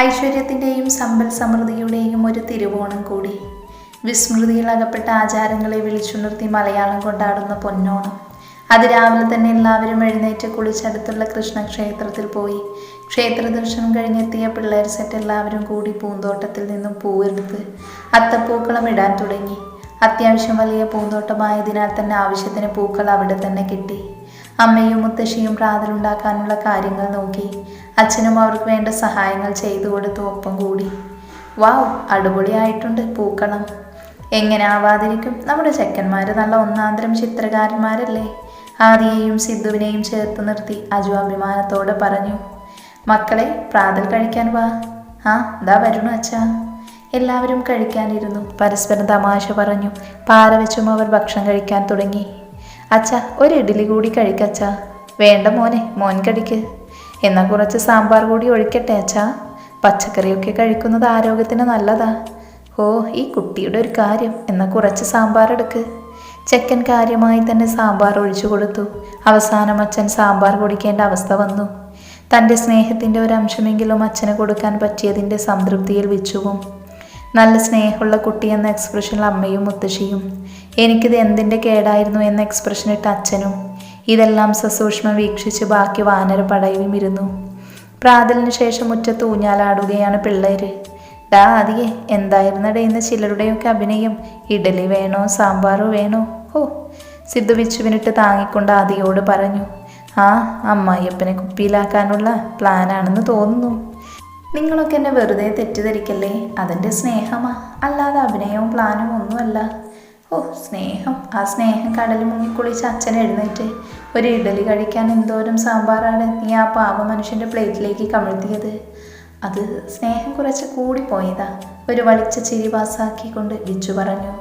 ഐശ്വര്യത്തിന്റെയും സമ്പൽ സമൃദ്ധിയുടെയും ഒരു തിരുവോണം കൂടി. വിസ്മൃതിയിൽ അകപ്പെട്ട ആചാരങ്ങളെ വിളിച്ചുണർത്തി മലയാളം കൊണ്ടാടുന്ന പൊന്നോണം. അത് രാവിലെ തന്നെ എല്ലാവരും എഴുന്നേറ്റ് കുളിച്ചടുത്തുള്ള കൃഷ്ണക്ഷേത്രത്തിൽ പോയി. ക്ഷേത്ര ദർശനം കഴിഞ്ഞെത്തിയ പിള്ളേർ സെറ്റ് എല്ലാവരും കൂടി പൂന്തോട്ടത്തിൽ നിന്നും പൂവെടുത്ത് അത്തപ്പൂക്കളം ഇടാൻ തുടങ്ങി. അത്യാവശ്യം വലിയ പൂന്തോട്ടമായതിനാൽ തന്നെ ആവശ്യത്തിന് പൂക്കൾ അവിടെ തന്നെ കിട്ടി. അമ്മയും മുത്തശ്ശിയും പ്രാതലുണ്ടാക്കാനുള്ള കാര്യങ്ങൾ നോക്കി. അച്ഛനും അവർക്ക് വേണ്ട സഹായങ്ങൾ ചെയ്തു കൊടുത്തു ഒപ്പം കൂടി. വാവ് അടിപൊളിയായിട്ടുണ്ട്. പൂക്കളം എങ്ങനെ ആവാതിരിക്കും? നമ്മുടെ ചെക്കന്മാർ നല്ല ഒന്നാന്തരം ചിത്രകാരന്മാരല്ലേ? ആദിയെയും സിദ്ധുവിനെയും ചേർത്ത് നിർത്തി അജു അഭിമാനത്തോടെ പറഞ്ഞു. മക്കളെ പ്രാതൽ കഴിക്കാൻ വാ. ആ ദാ വരണു അച്ഛാ. എല്ലാവരും കഴിക്കാനിരുന്നു. പരസ്പരം തമാശ പറഞ്ഞു. പാര വെച്ചും അവർ ഭക്ഷണം കഴിക്കാൻ തുടങ്ങി. അച്ഛ ഒരു ഇഡ്ഡലി കൂടി കഴിക്കച്ഛ വേണ്ട മോനെ മോൻ കടിക്ക്. എന്നാൽ കുറച്ച് സാമ്പാർ കൂടി ഒഴിക്കട്ടെ അച്ഛാ. പച്ചക്കറിയൊക്കെ കഴിക്കുന്നത് ആരോഗ്യത്തിന് നല്ലതാ. ഓ ഈ കുട്ടിയുടെ ഒരു കാര്യം. എന്നാൽ കുറച്ച് സാമ്പാർ എടുക്ക്. ചെക്കൻ കാര്യമായി തന്നെ സാമ്പാർ ഒഴിച്ചു കൊടുത്തു. അവസാനം അച്ഛൻ സാമ്പാർ കുടിക്കേണ്ട അവസ്ഥ വന്നു. തന്റെ സ്നേഹത്തിന്റെ ഒരു അംശമെങ്കിലും അച്ഛന് കൊടുക്കാൻ പറ്റിയതിന്റെ സംതൃപ്തിയിൽ വിച്ചുവും. നല്ല സ്നേഹമുള്ള കുട്ടി എന്ന എക്സ്പ്രഷനിൽ അമ്മയും മുത്തശ്ശിയും. എനിക്കിത് എന്തിന്റെ കേടായിരുന്നു എന്ന എക്സ്പ്രഷൻ ഇട്ട അച്ഛനും. ഇതെല്ലാം സസൂക്ഷ്മം വീക്ഷിച്ച് ബാക്കി വാനര പടയും ഇരുന്നു. പ്രാതലിന് ശേഷം മുറ്റത്ത് ഊഞ്ഞാലാടുകയാണ് പിള്ളേര്. ഡാ അതിയെ എന്തായിരുന്നടേ ഇന്ന് ചിലരുടെയൊക്കെ അഭിനയം? ഇഡലി വേണോ സാമ്പാറോ വേണോ? ഓ സിദ്ധു വിച്ചുവിനിട്ട് താങ്ങിക്കൊണ്ട് ആദിയോട് പറഞ്ഞു. ആ അമ്മായിയപ്പനെ കുപ്പിയിലാക്കാനുള്ള പ്ലാനാണെന്ന് തോന്നുന്നു. നിങ്ങളൊക്കെ എന്നെ വെറുതെ തെറ്റിദ്ധരിക്കല്ലേ? അതെന്റെ സ്നേഹമാ. അല്ലാതെ അഭിനയവും പ്ലാനും ഒന്നുമല്ല. ഓ സ്നേഹം. ആ സ്നേഹം കടലിൽ മുങ്ങിക്കുളിച്ച് അച്ഛൻ എഴുന്നേറ്റ്. ഒരു ഇഡലി കഴിക്കാൻ എന്തോരം സാമ്പാറാണ് നീ ആ പാവ മനുഷ്യന്റെ പ്ലേറ്റിലേക്ക് കമിഴ്ത്തിയത്. അത് സ്നേഹം കുറച്ച് കൂടിപ്പോയതാ. ഒരു വളിച്ച ചിരി പാസാക്കിക്കൊണ്ട് വിച്ചു പറഞ്ഞു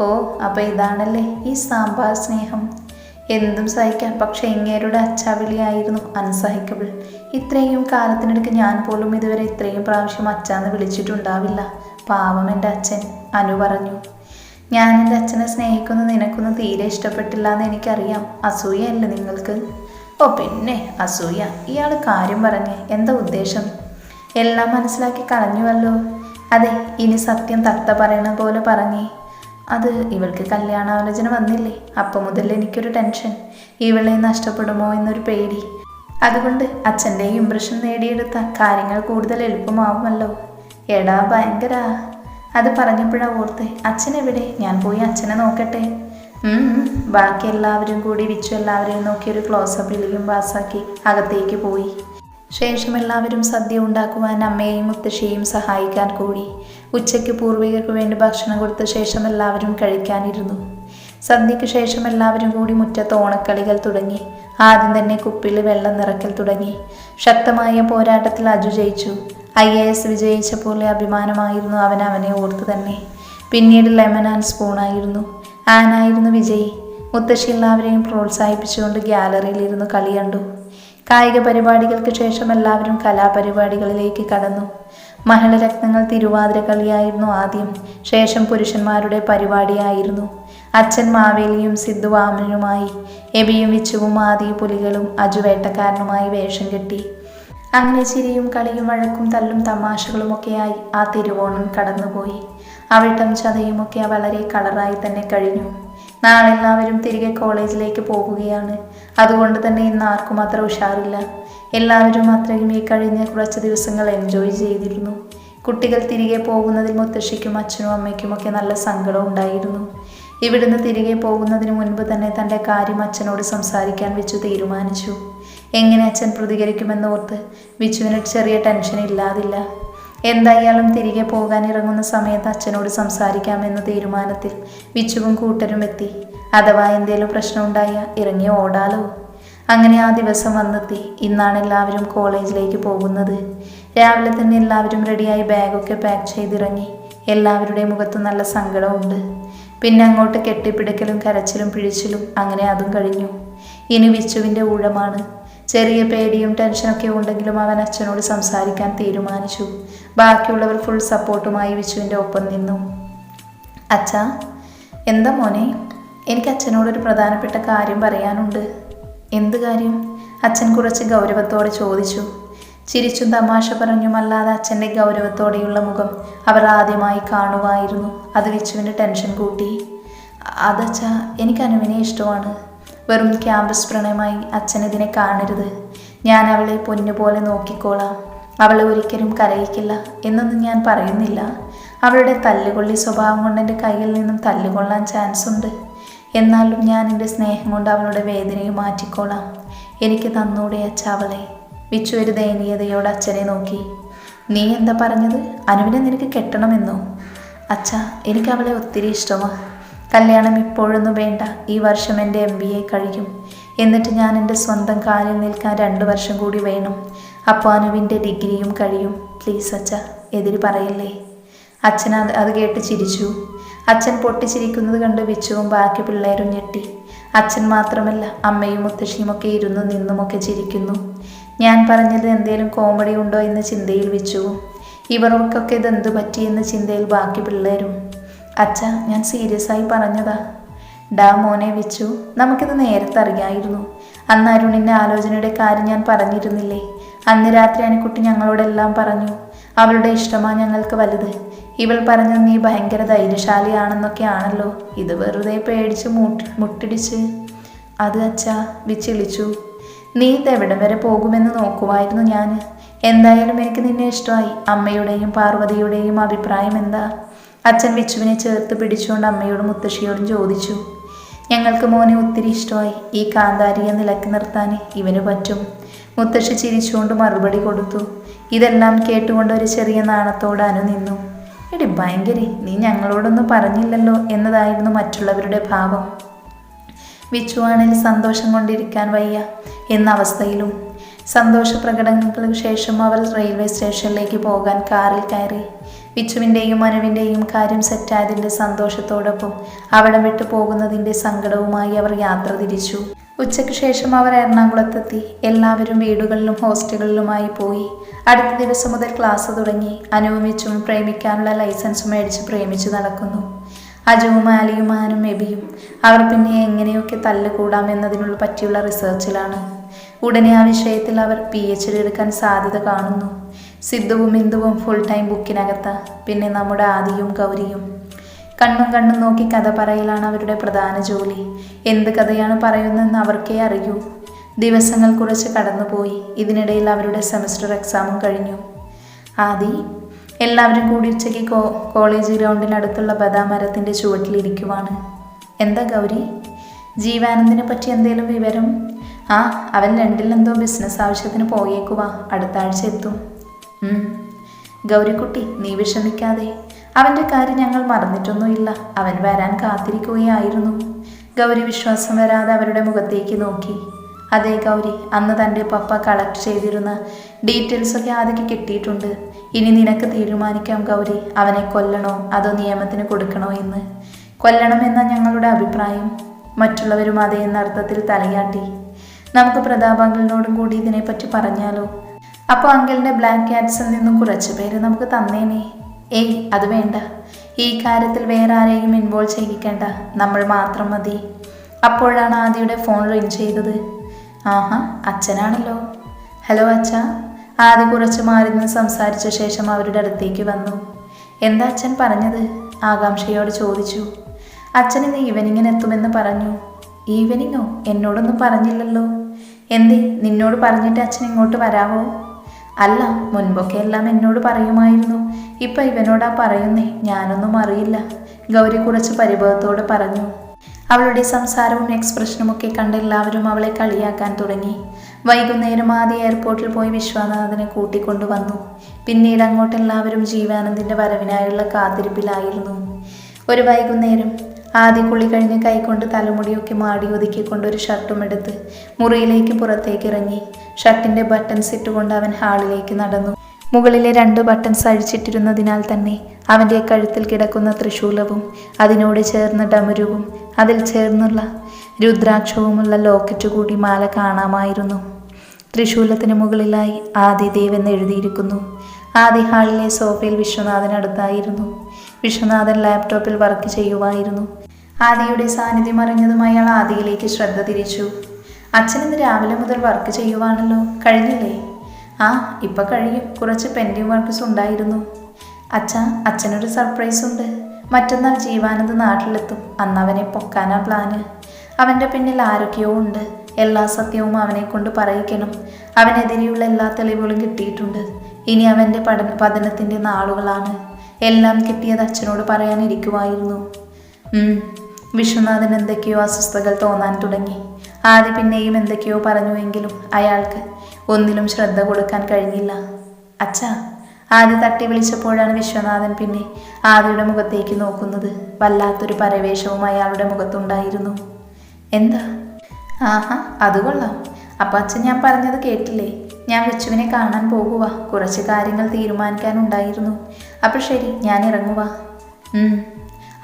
ഓ അപ്പോൾ ഇതാണല്ലേ ഈ സാമ്പാർ സ്നേഹം? എന്തും സഹിക്കാം പക്ഷെ ഇങ്ങേരുടെ അച്ചാവിളിയായിരുന്നു അൺസഹിക്കബിൾ ഇത്രയും കാലത്തിനിടയ്ക്ക് ഞാൻ പോലും ഇതുവരെ ഇത്രയും പ്രാവശ്യം അച്ചാന്ന് വിളിച്ചിട്ടുണ്ടാവില്ല. പാവം എന്റെ അച്ഛൻ അനു പറഞ്ഞു. ഞാൻ എന്റെ അച്ഛനെ സ്നേഹിക്കുന്ന നിനക്കൊന്നും തീരെ ഇഷ്ടപ്പെട്ടില്ല എന്ന് എനിക്കറിയാം. അല്ല നിങ്ങൾക്ക്? ഓ പിന്നെ അസൂയ. ഇയാൾ കാര്യം പറഞ്ഞ് എന്താ ഉദ്ദേശം? എല്ലാം മനസ്സിലാക്കി കളഞ്ഞുവല്ലോ. അതെ ഇനി സത്യം തത്ത പറയണ പോലെ പറഞ്ഞേ. അത് ഇവൾക്ക് കല്യാണാലോചന വന്നില്ലേ? അപ്പം മുതൽ എനിക്കൊരു ടെൻഷൻ. ഇവളെ നഷ്ടപ്പെടുമോ എന്നൊരു പേടി. അതുകൊണ്ട് അച്ഛന്റെ ഇംപ്രഷൻ നേടിയെടുത്ത കാര്യങ്ങൾ കൂടുതൽ എളുപ്പമാവുമല്ലോ. എടാ ഭയങ്കര. അത് പറഞ്ഞപ്പോഴാ ഓർത്ത് അച്ഛനെവിടെ? ഞാൻ പോയി അച്ഛനെ നോക്കട്ടെ. ബാക്കി എല്ലാവരും കൂടി വിച്ചു എല്ലാവരെയും നോക്കി ഒരു ക്ലോസപ്പ് ഇളിയും പാസ്സാക്കി അകത്തേക്ക് പോയി. ശേഷം എല്ലാവരും സദ്യ ഉണ്ടാക്കുവാൻ അമ്മയെയും മുത്തശ്ശിയെയും സഹായിക്കാൻ കൂടി. ഉച്ചയ്ക്ക് പൂർവികർക്ക് വേണ്ടി ഭക്ഷണം കൊടുത്ത ശേഷം എല്ലാവരും കഴിക്കാനിരുന്നു. സദ്യയ്ക്ക് ശേഷം എല്ലാവരും കൂടി മുറ്റത്ത് ഓണക്കളികൾ തുടങ്ങി. ആദ്യം തന്നെ കുപ്പിയിൽ വെള്ളം നിറക്കൽ തുടങ്ങി. ശക്തമായ പോരാട്ടത്തിൽ അജു ജയിച്ചു. ഐ എ എസ് വിജയിച്ച പോലെ അഭിമാനമായിരുന്നു അവൻ അവനെ ഓർത്ത് തന്നെ. പിന്നീട് ലെമൺ ആൻഡ് സ്പൂണായിരുന്നു ആനായിരുന്നു വിജയ്. മുത്തശ്ശി എല്ലാവരെയും പ്രോത്സാഹിപ്പിച്ചുകൊണ്ട് ഗ്യാലറിയിലിരുന്ന് കളി കണ്ടു. കായിക പരിപാടികൾക്ക് ശേഷം എല്ലാവരും കലാപരിപാടികളിലേക്ക് കടന്നു. മഹിളരത്നങ്ങൾ തിരുവാതിര കളിയായിരുന്നു ആദ്യം. ശേഷം പുരുഷന്മാരുടെ പരിപാടിയായിരുന്നു. അച്ഛൻ മാവേലിയും സിദ്ധുവാമനുമായി എബിയും വിച്ചുവും ആദി പുലികളും അജുവേട്ടക്കാരനുമായി വേഷം കെട്ടി. അങ്ങനെ ചിരിയും കളിയും വഴക്കും തല്ലും തമാശകളുമൊക്കെയായി ആ തിരുവോണം കടന്നുപോയി. അവിട്ടം ചതയുമൊക്കെ വളരെ കളറായി തന്നെ കഴിഞ്ഞു. നാളെ എല്ലാവരും തിരികെ കോളേജിലേക്ക് പോകുകയാണ് അതുകൊണ്ട് തന്നെ ഇന്ന് ആർക്കും അത്ര ഉഷാറില്ല. എല്ലാവരും അത്രയും ഈ കഴിഞ്ഞ കുറച്ച് ദിവസങ്ങൾ എൻജോയ് ചെയ്തിരുന്നു. കുട്ടികൾ തിരികെ പോകുന്നതിൽ മുത്തശ്ശിക്കും അച്ഛനും അമ്മയ്ക്കുമൊക്കെ നല്ല സങ്കടം ഉണ്ടായിരുന്നു. ഇവിടുന്ന് തിരികെ പോകുന്നതിന് മുൻപ് തന്നെ തന്റെ കാര്യം അച്ഛനോട് സംസാരിക്കാൻ വെച്ചു തീരുമാനിച്ചു. എങ്ങനെ അച്ഛൻ പ്രതികരിക്കുമെന്ന് ഓർത്ത് വിച്ചുവിന് ചെറിയ ടെൻഷൻ ഇല്ലാതില്ല. എന്തായാലും തിരികെ പോകാൻ ഇറങ്ങുന്ന സമയത്ത് അച്ഛനോട് സംസാരിക്കാമെന്ന തീരുമാനത്തിൽ വിച്ചുവും കൂട്ടരും എത്തി. അഥവാ എന്തേലും പ്രശ്നമുണ്ടായ ഇറങ്ങി ഓടാലോ. അങ്ങനെ ആ ദിവസം വന്നെത്തി. ഇന്നാണ് എല്ലാവരും കോളേജിലേക്ക് പോകുന്നത്. രാവിലെ തന്നെ എല്ലാവരും റെഡിയായി ബാഗൊക്കെ പാക്ക് ചെയ്തിറങ്ങി. എല്ലാവരുടെയും മുഖത്ത് നല്ല സങ്കടമുണ്ട്. പിന്നെ അങ്ങോട്ട് കെട്ടിപ്പിടിക്കലും കരച്ചിലും പിഴിച്ചിലും അങ്ങനെ അതും കഴിഞ്ഞു. ഇനി വിച്ചുവിന്റെ ഊഴമാണ്. ചെറിയ പേടിയും ടെൻഷനൊക്കെ ഉണ്ടെങ്കിലും അവൻ അച്ഛനോട് സംസാരിക്കാൻ തീരുമാനിച്ചു. ബാക്കിയുള്ളവർ ഫുൾ സപ്പോർട്ടുമായി വിശുവിന്റെ ഒപ്പം നിന്നു. അച്ഛ എന്താ മോനെ? എനിക്ക് അച്ഛനോടൊരു പ്രധാനപ്പെട്ട കാര്യം പറയാനുണ്ട്. എന്ത് കാര്യം? അച്ഛൻ കുറച്ച് ഗൗരവത്തോടെ ചോദിച്ചു. ചിരിച്ചും തമാശ പറഞ്ഞുമല്ലാതെ അച്ഛന്റെ ഗൗരവത്തോടെയുള്ള മുഖം അവർ ആദ്യമായി കാണുമായിരുന്നു. അത് വിച്ചുവിന്റെ ടെൻഷൻ കൂട്ടി. അതച്ഛ എനിക്ക് അനുവിനെ ഇഷ്ടമാണ്. വെറും ക്യാമ്പസ് പ്രണയമായി അച്ഛൻ ഇതിനെ കാണരുത്. ഞാൻ അവളെ പൊന്നുപോലെ നോക്കിക്കോളാം. അവളെ ഒരിക്കലും കരയിക്കില്ല എന്നൊന്നും ഞാൻ പറയുന്നില്ല. അവളുടെ തല്ലുകൊള്ളി സ്വഭാവം കൊണ്ട് എന്റെ കയ്യിൽ നിന്നും തല്ലുകൊള്ളാൻ ചാൻസ് ഉണ്ട്. എന്നാലും ഞാൻ എന്റെ സ്നേഹം കൊണ്ട് അവളുടെ വേദനയും മാറ്റിക്കോളാം. എനിക്ക് തന്നൂടെ അച്ഛ അവളെ. വിച്ചു ഒരു ദയനീയതയോട് അച്ഛനെ നോക്കി. നീ എന്താ പറഞ്ഞത്? അനുവിനെ നിനക്ക് കെട്ടണമെന്നോ? അച്ഛ എനിക്ക് അവളെ ഒത്തിരി ഇഷ്ടമാണ് കല്യാണം ഇപ്പോഴൊന്നും വേണ്ട. ഈ വർഷം എന്റെ എം ബി എ കഴിയും. എന്നിട്ട് ഞാൻ എന്റെ സ്വന്തം കാലിൽ നിൽക്കാൻ രണ്ട് വർഷം കൂടി വേണം. അപ്പോൾ അനുവിന്റെ ഡിഗ്രിയും കഴിയും. പ്ലീസ് അച്ഛ എതിര് പറയില്ലേ? അച്ഛൻ അത് അത് കേട്ട് ചിരിച്ചു. അച്ഛൻ പൊട്ടിച്ചിരിക്കുന്നത് കണ്ട് വിച്ചുവും ബാക്കി പിള്ളേരും ഞെട്ടി. അച്ഛൻ മാത്രമല്ല അമ്മയും മുത്തശ്ശിയുമൊക്കെ ഇരുന്നു നിന്നുമൊക്കെ ചിരിക്കുന്നു. ഞാൻ പറഞ്ഞത് എന്തേലും കോമഡി ഉണ്ടോ എന്ന ചിന്തയിൽ വിച്ചുവും. ഇവർക്കൊക്കെ ഇതെന്തു പറ്റി എന്ന ചിന്തയിൽ ബാക്കി പിള്ളേരും. അച്ഛ ഞാൻ സീരിയസ് ആയി പറഞ്ഞതാ. ഡാ മോനെ വെച്ചു നമുക്കിത് നേരത്തെ അറിയായിരുന്നു. അന്ന് അരുണിന്റെ ആലോചനയുടെ കാര്യം ഞാൻ പറഞ്ഞിരുന്നില്ലേ? അന്ന് രാത്രി അനിക്കുട്ടി ഞങ്ങളോടെല്ലാം പറഞ്ഞു അവളുടെ ഇഷ്ടമാണ് ഞങ്ങൾക്ക് വലുത്. ഇവൾ പറഞ്ഞു നീ ഭയങ്കര ധൈര്യശാലിയാണെന്നൊക്കെ ആണല്ലോ ഇത് വെറുതെ പേടിച്ച് മുട്ടി മുട്ടിടിച്ച്. അത് അച്ഛാ വിച്ചിളിച്ചു നീ ഇതെവിടം വരെ പോകുമെന്ന് നോക്കുമായിരുന്നു ഞാൻ എന്തായാലും എനിക്ക് നിന്നെ ഇഷ്ടമായി. അമ്മയുടെയും പാർവതിയുടെയും അഭിപ്രായം എന്താ? അച്ഛൻ വിച്ചുവിനെ ചേർത്ത് പിടിച്ചുകൊണ്ട് അമ്മയോടും മുത്തശ്ശിയോടും ചോദിച്ചു ഞങ്ങൾക്ക് മോനെ ഒത്തിരി ഇഷ്ടമായി. ഈ കാന്താരിയെ നിലയ്ക്ക് നിർത്താൻ ഇവന് പറ്റും. മുത്തശ്ശി ചിരിച്ചുകൊണ്ട് മറുപടി കൊടുത്തു ഇതെല്ലാം കേട്ടുകൊണ്ട് ഒരു ചെറിയ നാണത്തോട് അനു നിന്നു. എടി ഭയങ്കരി നീ ഞങ്ങളോടൊന്നും പറഞ്ഞില്ലല്ലോ എന്നതായിരുന്നു മറ്റുള്ളവരുടെ ഭാവം. വിച്ചുവാണിൽ സന്തോഷം കൊണ്ടിരിക്കാൻ വയ്യ എന്ന അവസ്ഥയിലും സന്തോഷ പ്രകടനങ്ങൾക്ക് ശേഷം അവർ റെയിൽവേ സ്റ്റേഷനിലേക്ക് പോകാൻ കാറിൽ കയറി. വിച്ചുവിന്റെയും അനുവിന്റെയും കാര്യം സെറ്റായതിന്റെ സന്തോഷത്തോടൊപ്പം അവിടെ വിട്ടു പോകുന്നതിന്റെ സങ്കടവുമായി അവർ യാത്ര തിരിച്ചു. ഉച്ചയ്ക്ക് ശേഷം അവർ എറണാകുളത്തെത്തി. എല്ലാവരും വീടുകളിലും ഹോസ്റ്റലുകളിലുമായി പോയി. അടുത്ത ദിവസം മുതൽ ക്ലാസ് തുടങ്ങി. അനുവും വിച്ചും പ്രേമിക്കാനുള്ള ലൈസൻസ് മേടിച്ച് പ്രേമിച്ച് നടക്കുന്നു. അജുവും ആലിയും ആനും എബിയും. അവർ പിന്നെ എങ്ങനെയൊക്കെ തല്ലുകൂടാമെന്നതിനുള്ള പറ്റിയുള്ള റിസർച്ചിലാണ്. ഉടനെ ആ വിഷയത്തിൽ അവർ പി എച്ച് ഡി എടുക്കാൻ സാധ്യത കാണുന്നു. സിദ്ധുവും ഇന്ദുവും ഫുൾ ടൈം ബുക്കിനകത്ത് പിന്നെ നമ്മുടെ ആദിയും ഗൗരിയും. കണ്ണും കണ്ണും നോക്കി കഥ പറയലാണ് അവരുടെ പ്രധാന ജോലി. എന്ത് കഥയാണ് പറയുന്നതെന്ന് അവർക്കേ അറിയൂ. ദിവസങ്ങൾ കുറച്ച് കടന്നുപോയി. ഇതിനിടയിൽ അവരുടെ സെമസ്റ്റർ എക്സാമും കഴിഞ്ഞു. ആദി എല്ലാവരും കൂടി ഉച്ചയ്ക്ക് കോ കോളേജ് ഗ്രൗണ്ടിനടുത്തുള്ള ബദാം മരത്തിന്റെ ചുവട്ടിലിരിക്കുവാണ്. എന്താ ഗൗരി? ജീവാനന്ദിനെ പറ്റി എന്തെങ്കിലും വിവരം? ആ അവൻ ലണ്ടനിലെന്തോ ബിസിനസ് ആവശ്യത്തിന് പോയേക്കുവാ. അടുത്ത ആഴ്ച എത്തും. ഗൗരിക്കുട്ടി നീ വിഷമിക്കാതെ. അവന്റെ കാര്യം ഞങ്ങൾ മറന്നിട്ടൊന്നുമില്ല. അവൻ വരാൻ കാത്തിരിക്കുകയായിരുന്നു. ഗൗരി വിശ്വാസം വരാതെ അവരുടെ മുഖത്തേക്ക് നോക്കി. അതെ ഗൗരി അന്ന് തന്റെ പപ്പ കളക്ട് ചെയ്തിരുന്ന ഡീറ്റെയിൽസ് ഒക്കെ ആദ്യം കിട്ടിയിട്ടുണ്ട്. ഇനി നിനക്ക് തീരുമാനിക്കാം ഗൗരി അവനെ കൊല്ലണോ അതോ നിയമത്തിന് കൊടുക്കണോ എന്ന്. കൊല്ലണം എന്ന ഞങ്ങളുടെ അഭിപ്രായം. മറ്റുള്ളവരും അതേ എന്ന അർത്ഥത്തിൽ തലയാട്ടി. നമുക്ക് പ്രതാപങ്ങളിനോടും കൂടി ഇതിനെപ്പറ്റി പറഞ്ഞാലോ? അപ്പോൾ അങ്കിളിന്റെ ബ്ലാക്ക് ക്യാറ്റ്സിൽ നിന്നും കുറച്ച് പേര് നമുക്ക് തന്നേനെ. ഏയ് അത് വേണ്ട. ഈ കാര്യത്തിൽ വേറെ ആരെയും ഇൻവോൾവ് ചെയ്യിക്കേണ്ട. നമ്മൾ മാത്രം മതി. അപ്പോഴാണ് ആദിയുടെ ഫോൺ റിങ് ചെയ്തത്. ആഹാ അച്ഛനാണല്ലോ. ഹലോ അച്ഛ. ആദ്യ കുറച്ച് മാറി നിന്ന് സംസാരിച്ച ശേഷം അവരുടെ അടുത്തേക്ക് വന്നു. എന്താ അച്ഛൻ പറഞ്ഞത്? ആകാംക്ഷയോട് ചോദിച്ചു. അച്ഛൻ ഇന്ന് ഈവനിങ്ങിന് എത്തുമെന്ന് പറഞ്ഞു. ഈവനിങ്ങോ എന്നോടൊന്നും പറഞ്ഞില്ലല്ലോ. എന്തേ നിന്നോട് പറഞ്ഞിട്ട് അച്ഛൻ ഇങ്ങോട്ട് വരാവോ? അല്ല മുൻപൊക്കെ എല്ലാം എന്നോട് പറയുമായിരുന്നു. ഇപ്പൊ ഇവനോടാ പറയുന്നേ ഞാനൊന്നും അറിയില്ല. ഗൗരി കുറച്ച് പരിഭവത്തോട് പറഞ്ഞു. അവളുടെ സംസാരവും എക്സ്പ്രഷനും ഒക്കെ കണ്ട് എല്ലാവരും അവളെ കളിയാക്കാൻ തുടങ്ങി. വൈകുന്നേരം ആദ്യ എയർപോർട്ടിൽ പോയി വിശ്വനാഥനെ കൂട്ടിക്കൊണ്ടുവന്നു പിന്നീട് അങ്ങോട്ട് എല്ലാവരും ജീവാനന്ദിന്റെ വരവിനായുള്ള കാത്തിരിപ്പിലായിരുന്നു. ഒരു വൈകുന്നേരം ആദ്യ കുളി കഴിഞ്ഞ് കൈകൊണ്ട് തലമുടിയൊക്കെ മാടി ഒതുക്കിക്കൊണ്ട് ഒരു ഷർട്ടും എടുത്ത് മുറിയിലേക്ക് പുറത്തേക്ക് ഇറങ്ങി. ഷർട്ടിന്റെ ബട്ടൺസ് ഇട്ടുകൊണ്ട് അവൻ ഹാളിലേക്ക് നടന്നു. മുകളിലെ രണ്ട് ബട്ടൺസ് അഴിച്ചിട്ടിരുന്നതിനാൽ തന്നെ അവന്റെ കഴുത്തിൽ കിടക്കുന്ന ത്രിശൂലവും അതിനോട് ചേർന്ന ഡമരുവും അതിൽ ചേർന്നുള്ള രുദ്രാക്ഷവുമുള്ള ലോക്കറ്റ് കൂടി മാല കാണാമായിരുന്നു. ത്രിശൂലത്തിന് മുകളിലായി ആദിദേവ് എന്ന് എഴുതിയിരിക്കുന്നു. ആദി ഹാളിലെ സോഫയിൽ വിശ്വനാഥനടുത്തായിരുന്നു വിശ്വനാഥൻ ലാപ്ടോപ്പിൽ വർക്ക് ചെയ്യുമായിരുന്നു ആദിയുടെ സാന്നിധ്യം അറിഞ്ഞതും അയാൾ ആദിയിലേക്ക് ശ്രദ്ധ തിരിച്ചു. അച്ഛൻ ഇന്ന് രാവിലെ മുതൽ വർക്ക് ചെയ്യുവാണല്ലോ. കഴിഞ്ഞില്ലേ? ആ ഇപ്പം കഴിയും. കുറച്ച് പെൻഡിങ് വർക്ക്സ് ഉണ്ടായിരുന്നു. അച്ഛ അച്ഛനൊരു സർപ്രൈസ് ഉണ്ട്. മറ്റന്നാൾ ജീവാനന്ദ് നാട്ടിലെത്തും. അന്ന് അവനെ പൊക്കാനാ പ്ലാന് അവന്റെ പിന്നിൽ ആരോഗ്യവും ഉണ്ട്. എല്ലാ സത്യവും അവനെ കൊണ്ട് പറയിക്കണം. അവനെതിരെയുള്ള എല്ലാ തെളിവുകളും കിട്ടിയിട്ടുണ്ട്. ഇനി അവന്റെ പഠന പതനത്തിന്റെ നാളുകളാണ്. എല്ലാം കിട്ടിയത് അച്ഛനോട് പറയാനിരിക്കുമായിരുന്നു. വിശ്വനാഥൻ എന്തൊക്കെയോ അസ്വസ്ഥതകൾ തോന്നാൻ തുടങ്ങി. ആദ്യ പിന്നെയും എന്തൊക്കെയോ പറഞ്ഞുവെങ്കിലും അയാൾക്ക് ഒന്നിലും ശ്രദ്ധ കൊടുക്കാൻ കഴിഞ്ഞില്ല. അച്ഛാ ആദ്യ തട്ടി വിളിച്ചപ്പോഴാണ് വിശ്വനാഥൻ പിന്നെ ആദ്യയുടെ മുഖത്തേക്ക് നോക്കുന്നത്. വല്ലാത്തൊരു പരവേശവും അയാളുടെ മുഖത്തുണ്ടായിരുന്നു. എന്താ? ആഹാ അത് കൊള്ളാം. അപ്പം അച്ഛൻ ഞാൻ പറഞ്ഞത് കേട്ടില്ലേ? ഞാൻ വിച്ചുവിനെ കാണാൻ പോകുക കുറച്ച് കാര്യങ്ങൾ തീരുമാനിക്കാനുണ്ടായിരുന്നു. അപ്പോൾ ശരി ഞാൻ ഇറങ്ങുക ആദ്യം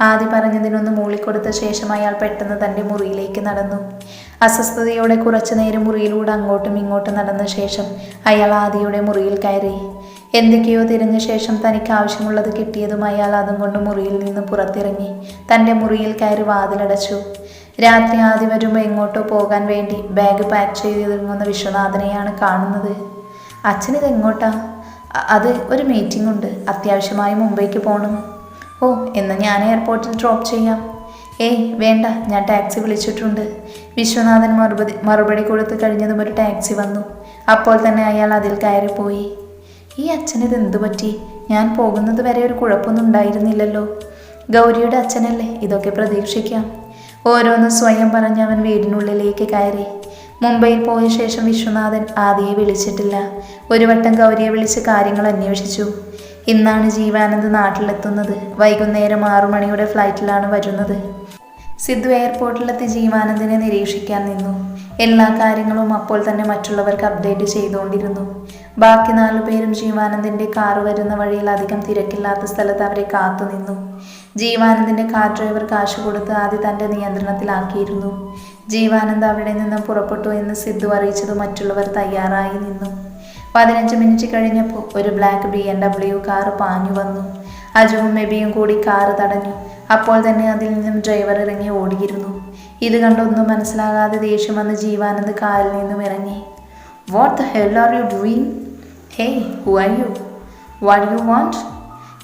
ആദി പറഞ്ഞതിനൊന്ന് മൂളിക്കൊടുത്ത ശേഷം അയാൾ പെട്ടെന്ന് തന്റെ മുറിയിലേക്ക് നടന്നു. അസ്വസ്ഥതയോടെ കുറച്ചു നേരം മുറിയിലൂടെ അങ്ങോട്ടും ഇങ്ങോട്ടും നടന്ന ശേഷം അയാൾ ആദിയുടെ മുറിയിൽ കയറി. എന്തൊക്കെയോ തിരഞ്ഞ ശേഷം തനിക്ക് ആവശ്യമുള്ളത് കിട്ടിയതും അയാൾ അതും കൊണ്ട് മുറിയിൽ നിന്ന് പുറത്തിറങ്ങി. തന്റെ മുറിയിൽ കയറി വാതിലടച്ചു. രാത്രി ആദ്യം വരുമ്പോൾ എങ്ങോട്ടോ പോകാൻ വേണ്ടി ബാഗ് പാക്ക് ചെയ്തിറങ്ങുന്ന വിശ്വനാഥനെയാണ് കാണുന്നത്. അച്ഛനിത് എങ്ങോട്ടാ അത് ഒരു മീറ്റിംഗ് ഉണ്ട്. അത്യാവശ്യമായി മുംബൈക്ക് പോകണം ഓ എന്ന് ഞാൻ എയർപോർട്ടിൽ ഡ്രോപ്പ് ചെയ്യാം. ഏയ് വേണ്ട ഞാൻ ടാക്സി വിളിച്ചിട്ടുണ്ട്. വിശ്വനാഥൻ മറുപടി മറുപടി കൊടുത്ത് കഴിഞ്ഞതും ഒരു ടാക്സി വന്നു. അപ്പോൾ തന്നെ അയാൾ അതിൽ കയറിപ്പോയി. ഈ അച്ഛനിത് എന്തു പറ്റി? ഞാൻ പോകുന്നത് വരെ ഒരു കുഴപ്പമൊന്നും ഉണ്ടായിരുന്നില്ലല്ലോ. ഗൗരിയുടെ അച്ഛനല്ലേ? ഇതൊക്കെ പ്രതീക്ഷിക്കാം. ഓരോന്ന് സ്വയം പറഞ്ഞ് അവൻ വീടിനുള്ളിലേക്ക് കയറി. മുംബൈയിൽ പോയ ശേഷം വിശ്വനാഥൻ ആദിയെ വിളിച്ചിട്ടില്ല. ഒരു വട്ടം ഗൗരിയെ വിളിച്ച് കാര്യങ്ങൾ അന്വേഷിച്ചു. ഇന്നാണ് ജീവാനന്ദ് നാട്ടിലെത്തുന്നത്. വൈകുന്നേരം ആറു മണിയുടെ ഫ്ലൈറ്റിലാണ് വരുന്നത്. സിദ്ധു എയർപോർട്ടിലെത്തി ജീവാനന്ദിനെ നിരീക്ഷിക്കാൻ നിന്നു. എല്ലാ കാര്യങ്ങളും അപ്പോൾ തന്നെ മറ്റുള്ളവർക്ക് അപ്ഡേറ്റ് ചെയ്തുകൊണ്ടിരുന്നു. ബാക്കി നാലു പേരും ജീവാനന്ദിന്റെ കാർ വരുന്ന വഴിയിൽ അധികം തിരക്കില്ലാത്ത സ്ഥലത്ത് അവരെ കാത്തു നിന്നു. ജീവാനന്ദിന്റെ കാർ ഡ്രൈവർ കാശ് കൊടുത്ത് ആദ്യം തന്റെ നിയന്ത്രണത്തിലാക്കിയിരുന്നു. ജീവാനന്ദ് അവിടെ നിന്ന് പുറപ്പെട്ടു എന്ന് സിദ്ധു അറിയിച്ചത് മറ്റുള്ളവർ തയ്യാറായി നിന്നു. പതിനഞ്ച് മിനിറ്റ് കഴിഞ്ഞപ്പോൾ ഒരു black B M W car പാഞ്ഞു വന്നു. അജുവും മെബിയും കൂടി കാർ തടഞ്ഞു. അപ്പോൾ തന്നെ അതിൽ നിന്നും ഡ്രൈവർ ഇറങ്ങി ഓടിയിരുന്നു. ഇത് കണ്ടൊന്നും മനസ്സിലാകാതെ ദേഷ്യം വന്ന് ജീവാനന്ദ് കാറിൽ നിന്നും ഇറങ്ങി. What the hell are you doing hey who are you what you want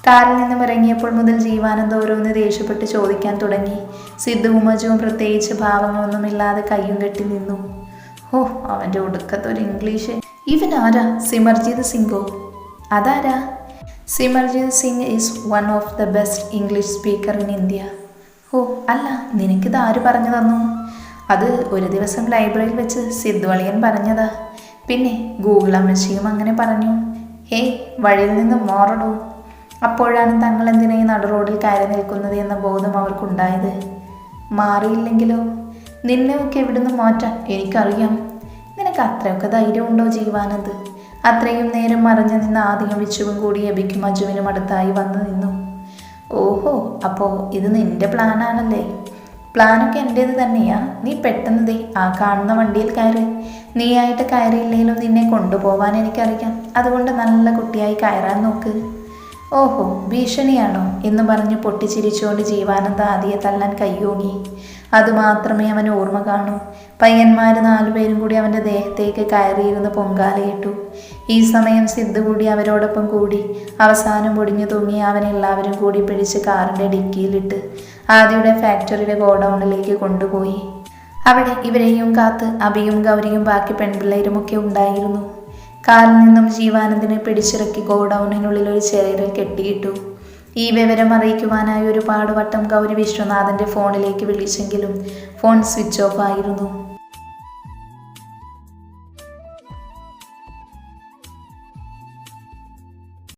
കാറിൽ നിന്നും ഇറങ്ങിയപ്പോൾ മുതൽ ജീവാനന്ദ ഓരോന്ന് ദേഷ്യപ്പെട്ട് ചോദിക്കാൻ തുടങ്ങി. സിദ്ധുവും അജുവും പ്രത്യേകിച്ച് ഭാവങ്ങളൊന്നുമില്ലാതെ കയ്യും കെട്ടി നിന്നു. ഓ അവന്റെ ഒടുക്കത്തൊരു ഇംഗ്ലീഷ്. ഇവൻ ആരാ? സിമർജീത് സിംഗോ. അതാരാ? Simarjeet Singh is one of the best English speaker in India ഓ അല്ല നിനക്കിത് ആര് പറഞ്ഞു തന്നു? അത് ഒരു ദിവസം ലൈബ്രറിയിൽ വെച്ച് സിദ്ധുവളിയൻ പറഞ്ഞതാ. പിന്നെ ഗൂഗിൾ അമ്മച്ചിയും അങ്ങനെ പറഞ്ഞു. ഹേയ് വഴിയിൽ നിന്ന് മാറടൂ അപ്പോഴാണ് തങ്ങൾ എന്തിനാ ഈ നടുറോഡിൽ കയറി നിൽക്കുന്നത് എന്ന ബോധം അവർക്കുണ്ടായത്? മാറിയില്ലെങ്കിലോ? നിന്നെ നിന്നെയൊക്കെ എവിടുന്ന് മാറ്റാൻ എനിക്കറിയാം. നിനക്ക് അത്രയൊക്കെ ധൈര്യമുണ്ടോ ജീവാനന്ദ്? അത്രയും നേരം മറഞ്ഞു നിന്ന് ആദ്യം വിച്ചുവും കൂടി എബിക്കും അജുവിനും അടുത്തായി വന്നു നിന്നു. ഓഹോ അപ്പോൾ ഇത് നിന്റെ പ്ലാനാണല്ലേ? പ്ലാനൊക്കെ എന്റേത് തന്നെയാ. നീ പെട്ടെന്ന് ദേ ആ കാണുന്ന വണ്ടിയിൽ കയറി. നീയായിട്ട് കയറിയില്ലെങ്കിലും നിന്നെ കൊണ്ടുപോവാൻ എനിക്കറിയാം. അതുകൊണ്ട് നല്ല കുട്ടിയായി കയറാൻ നോക്ക്. ഓഹോ ഭീഷണിയാണോ? എന്ന് പറഞ്ഞ് പൊട്ടിച്ചിരിച്ചുകൊണ്ട് ജീവാനന്ദ ആദിയെ തള്ളാൻ കയ്യോങ്ങി. അതുമാത്രമേ അവൻ ഓർമ്മ കാണൂ. പയ്യന്മാർ നാലുപേരും കൂടി അവന്റെ ദേഹത്തേക്ക് കയറിയിരുന്ന് പൊങ്കാലയിട്ടു. ഈ സമയം സിദ്ധു കൂടി അവരോടൊപ്പം കൂടി. അവസാനം പൊടിഞ്ഞു തൂങ്ങി അവൻ എല്ലാവരും കൂടി പിടിച്ച് കാറിന്റെ ഡിക്കിയിലിട്ട് ആദ്യയുടെ ഫാക്ടറിയുടെ ഗോഡൗണിലേക്ക് കൊണ്ടുപോയി. അവിടെ ഇവരെയും കാത്ത് അബിയും ഗൗരിയും ബാക്കി പെൺപിള്ളേരുമൊക്കെ ഉണ്ടായിരുന്നു. കാറിൽ നിന്നും ജീവാനന്ദിനെ പിടിച്ചിറക്കി ഗോഡൗണിനുള്ളിൽ ഒരു ചെയറിൽ കെട്ടിയിട്ടു. ഈ വിവരം അറിയിക്കുവാനായി ഒരുപാട് വട്ടം ഗൗരി വിശ്വനാഥന്റെ ഫോണിലേക്ക് വിളിച്ചെങ്കിലും ഫോൺ സ്വിച്ച് ഓഫ് ആയിരുന്നു.